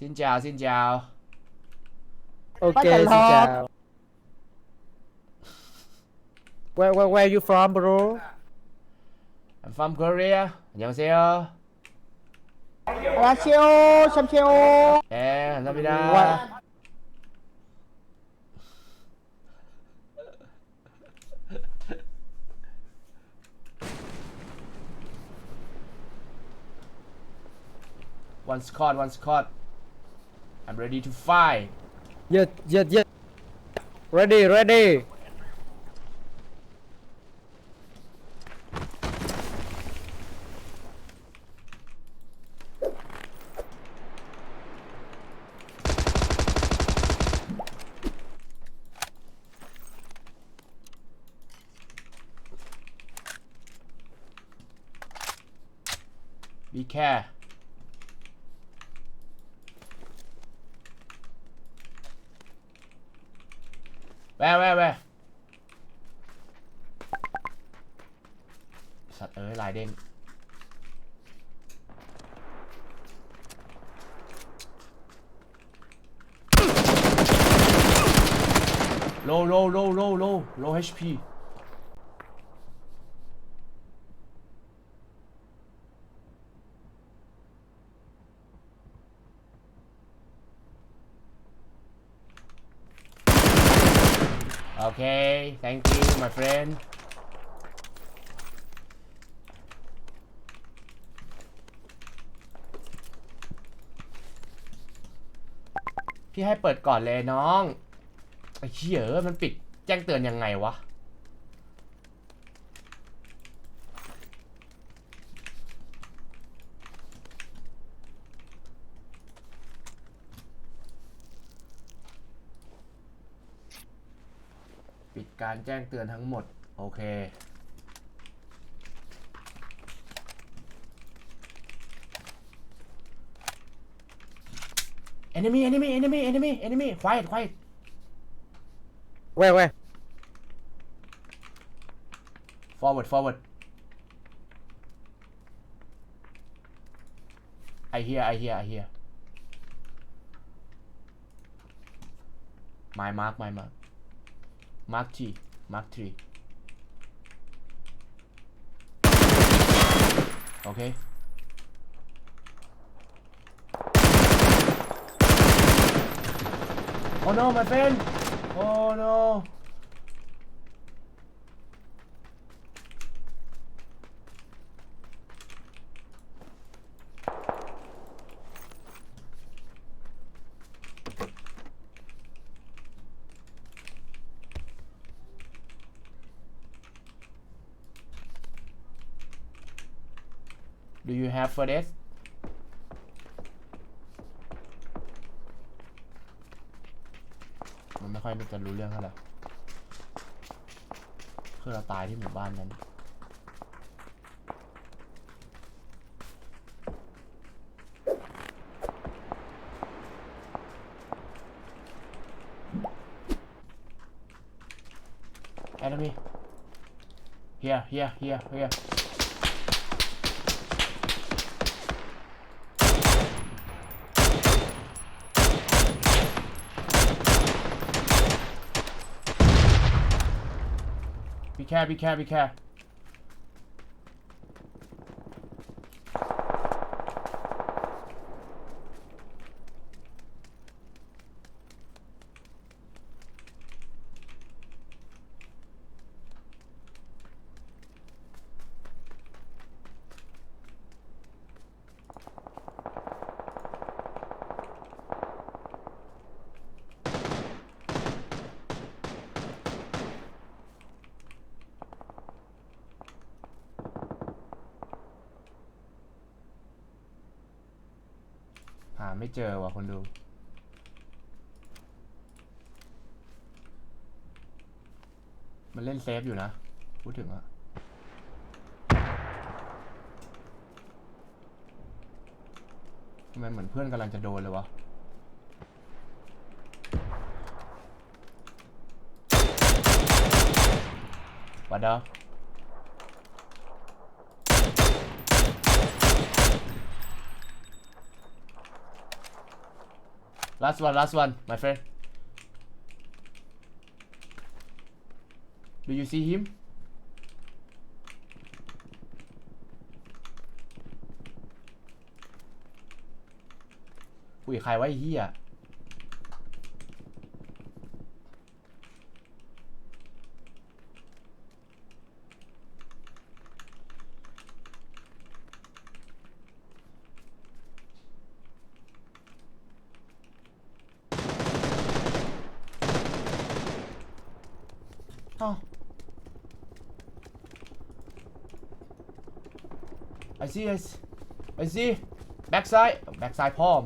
Xin chào, xin chào. Ok, xin chào. Where, where, where you from, bro? I'm from Korea. 안녕하세요. 안녕하세요. 삼세요. 예, 감사합니다. One Scott, one Scott. I'm ready to fight. Yes, yes, yes. Ready, ready. low low low low low low HP โอเค thank you my friend พี่ให้เปิดก่อนเลยน้องไอ้เชี่ยมันปิดแจ้งเตือนยังไงวะ ปิดการแจ้งเตือนทั้งหมด โอเคเอนิมี่เอนิมี่เอนิมี่เอนิมี่เอนิมี่ควายควาย Where, where? Forward, forward. I hear, I hear, I hear. My mark, my mark. Mark 3, mark 3. Okay. Oh no, my friend! Oh no! Do you have for this? อยจะรู้เรื่องเท่าไหร่คือเราตายที่หมู่บ้านนั้นเฮียเฮียเฮียเฮีย cabby, cabby, cab. หาไม่เจอว่ะ คนดู มันเล่นเซฟอยู่นะ พูดถึงอะทำไมเหมือนเพื่อนกำลังจะโดนเลยวะวัดดอ Last one, last one, my friend. Do you see him? Ui, here? ไอซี่ไอซี่ไอซี่แบ็กซ้ายแบ็กซ้ายพ่อม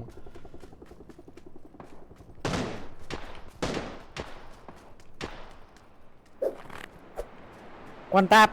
วันตับ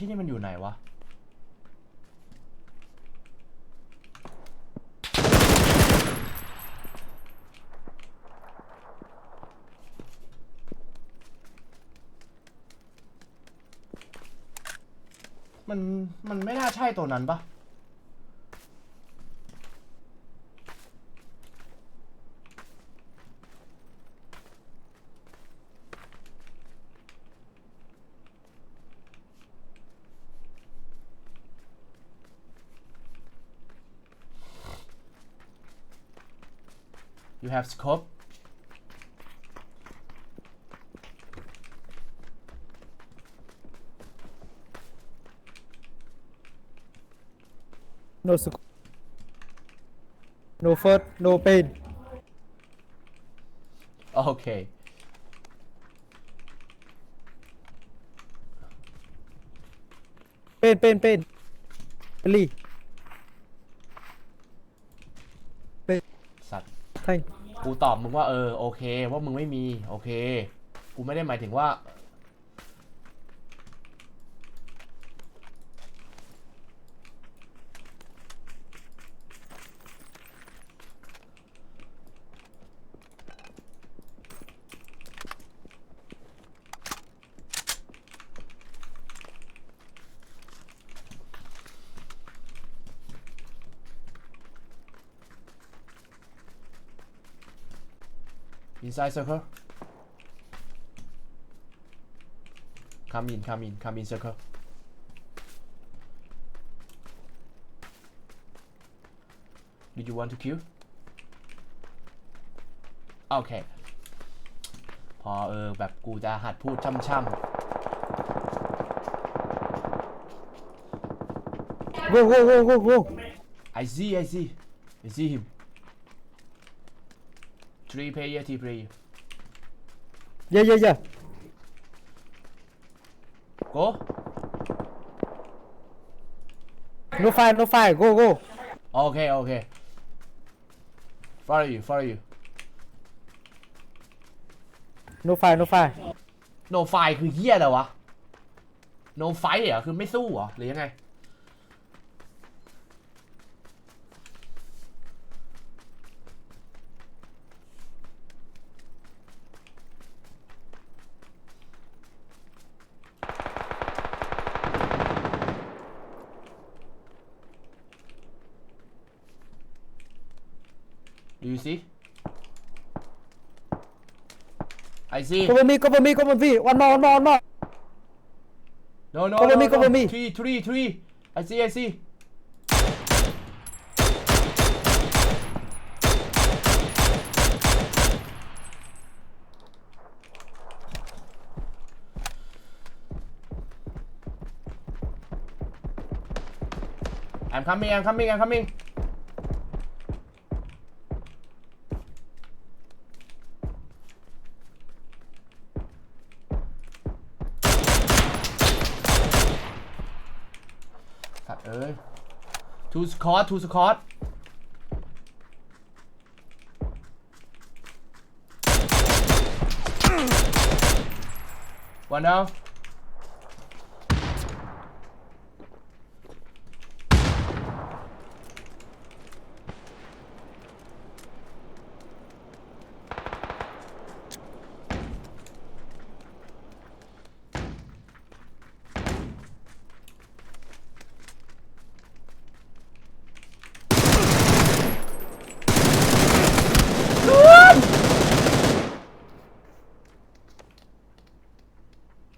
ที่นี่มันอยู่ไหนวะ มัน มันไม่น่าใช่ตัวนั้นปะ you have scope no scope no first no pain okay pain pain pain really สัตว์ thank you. กูตอบมึงว่าเออโอเคว่ามึงไม่มี โอเค กูไม่ได้หมายถึงว่า Inside circle. Come in, come in, come in circle. Did you want to kill? Okay. Whoa, whoa, whoa, whoa, whoa. I see, I see. I see him. Three player T play. Yeah, yeah, yeah. Go. No fight, no fight. Go, go. Okay, okay. Follow you, follow you. No fight, no fight. No fight คือเฮี้ยอะไรวะ No fight เหรอคือไม่สู้เหรอ หรือยังไงไอซีก็เมีก็เมีก็เปีวันนอนนอนนอโนโนก็เมีก็เมีทรีทรีทรีไอซี่ไอซี่ I'm c ม m i n g ม m coming I'm coming สัตว์เอ้ยทูสคอร์ทูสคอร์ทวันเอา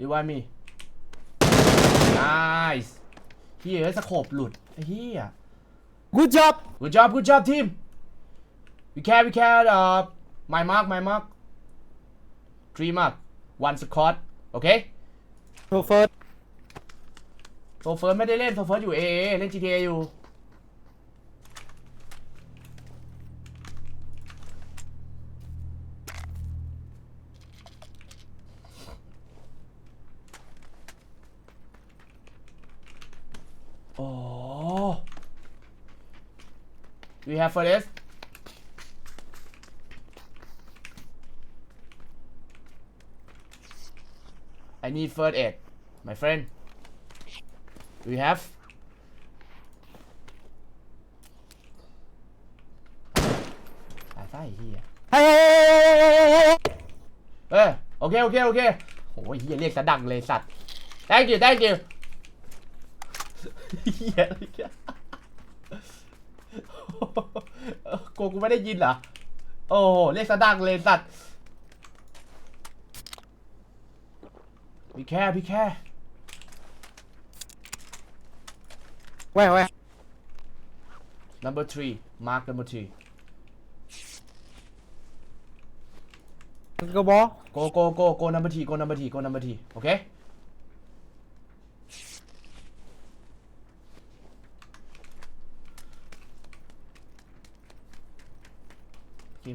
รีวายมีไนส์เฮียไอ้สโคบหลุด ไอ้เฮีย Good job good job good job team we can we can uh my mark my mark three mark one squad โอเค โซเฟิร์สโซเฟิร์สไม่ได้เล่น โซเฟิร์สอยู่เอเล่น GTA อยู่ we have forest I need first aid my friend we have I thought here เออโอเคโอเคโอเคโอ้ยเฮียเรียกสะดังเลยสัตว์ thank you thank you เฮียกลัวกูไม่ได้ยินเหรอ โอ้เรียกสะดังเลยสัตว์พี่แค่พี่แค่แว่แว่ number three mark number three ก็บอก go go go go number three go number three go number three โอเค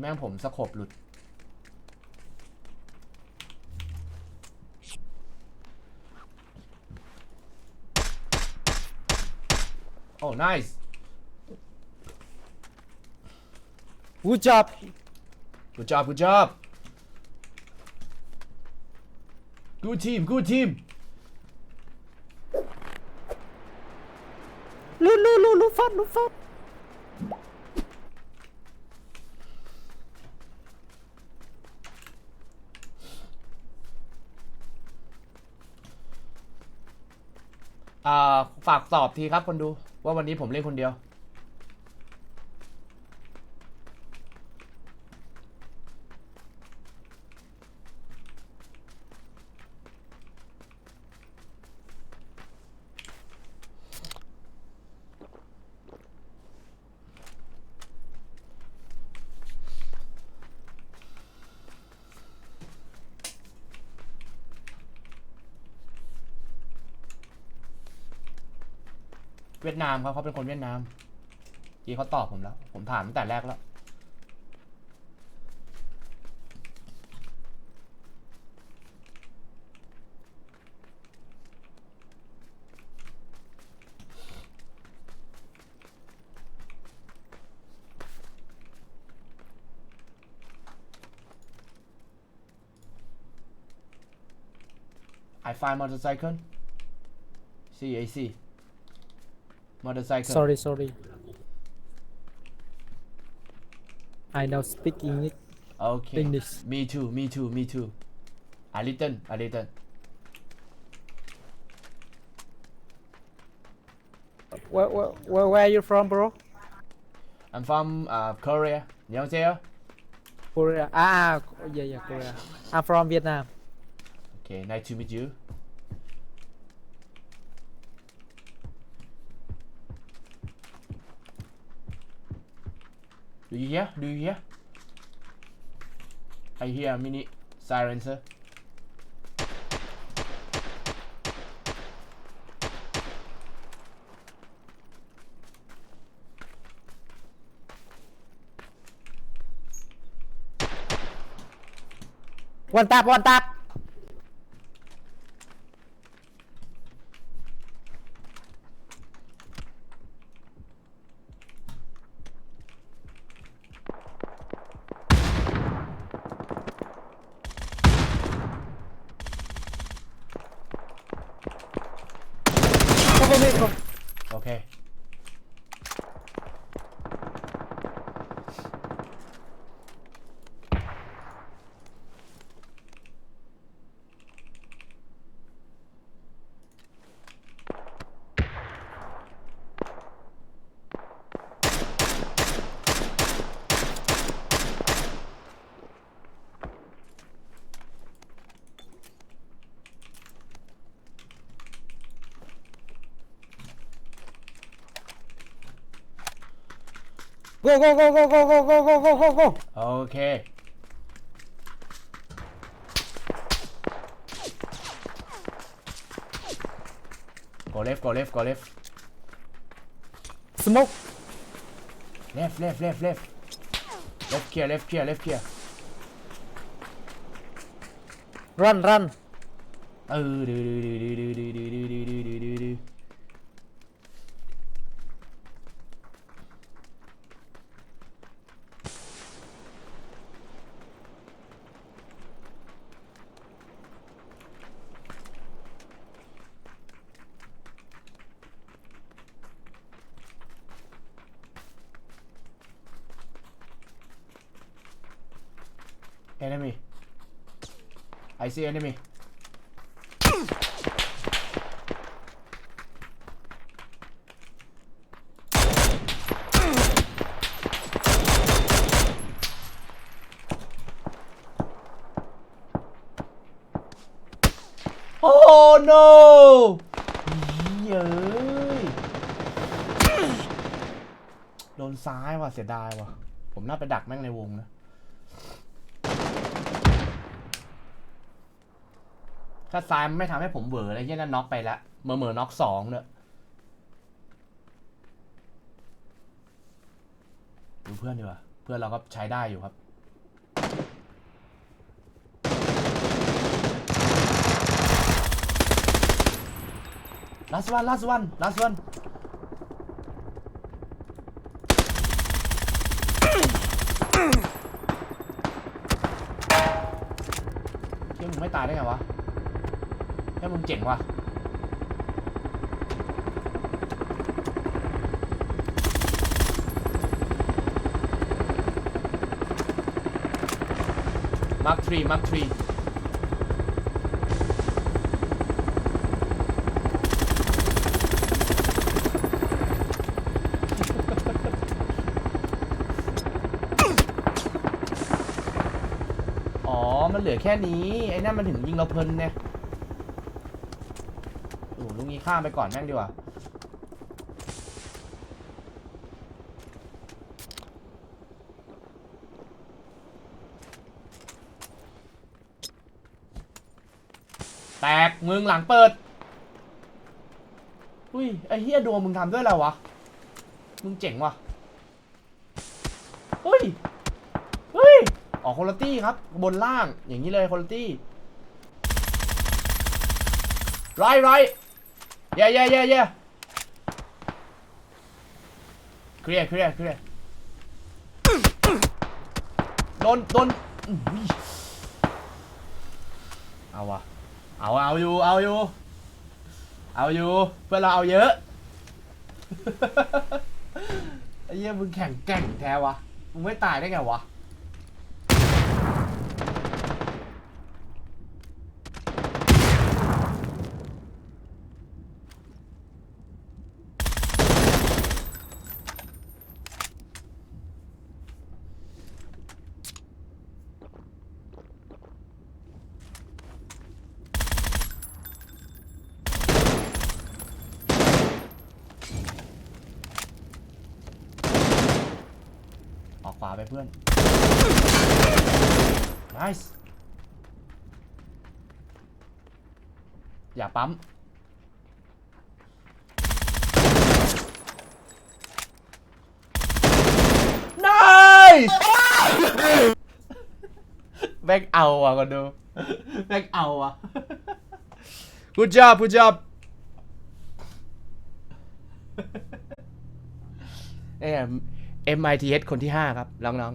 แม่งผมสะขบหลุด โอ้ nice Good job good job good job good team good team ลุ้นลุ้นลุ้นลุ้นฟัดลุ้นฟัดฝากตอบทีครับคนดูว่าวันนี้ผมเล่นคนเดียวเวียดนามครับเขาเป็นคนเวียดนามยีเขาตอบผมแล้ว ผมถามตั้งแต่แรกแล้วไอ find m o t o ์ c y c l C A C Motorcycle. Sorry, sorry. I now speak English. Okay. English. Me too. Me too. Me too. I little, I little. Where, where, where, where are you from, bro? I'm from uh, Korea. 안녕하세요. Korea. Ah, yeah, yeah, Korea. I'm from Vietnam. Okay, nice to meet you. Do you hear? Do you hear? I hear a mini sir. One tap, one tap. go go go go go go go go go go go โอเค go left go left go left smoke left left left left left c e a r left c e a r left c e a r run run เออดื้อดื้อดืดืดืดืดืดื Enemy. I see enemy. Oh no! Yeah. โดนซ้ายว่ะ เสียดายว่ะ ผมน่าไปดักแม่งในวงนะถ้าซ้ายมไม่ทำให้ผมเวอร์อะไรเงี้ยนั่นน็อกไปละเมื่อเมื่อน็อกสองเนอะดูเพื่อนดีกว่าเพื่อนเราก็ใช้ได้อยู่ครับลาสวันลาสวันลาสวันเกมผมไม่ตายได้ไงวะแล้มึงเจ๋งว่ะมาร์คทรีมาร์คทรี อ๋อ มันเหลือแค่นี้ ไอ้นั่นมันถึงยิงเราเพลินเนี่ยข้ามไปก่อนแม่งดีกว่า แตกมึงหลังเปิด อุ้ยไอ้เฮียดวงมึงทำด้วยอะไรวะ มึงเจ๋งว่ะเฮ้ยเฮ้ยออกคุณตี้ครับบนล่างอย่างนี้เลยคุณตี้ ไรไร Yeah, yeah, yeah, yeah. Clear, clear, clear. โดนโดนเอาวะเอาเอาอยู่เอาอยู่ เอาอยู่เพื่อเราเอาเยอะ ไอ้เหี้ยมึงแข่งแก่งแท้วะ มึงไม่ตายได้ไงวะาไปเพื่อน n i ส์อย่าปั๊ม n i ส์แบกเอาอ่ะก็ดูแบกเอาอ่ะ good job good job เอ้ MITS คนที่ 5 ครับน้อง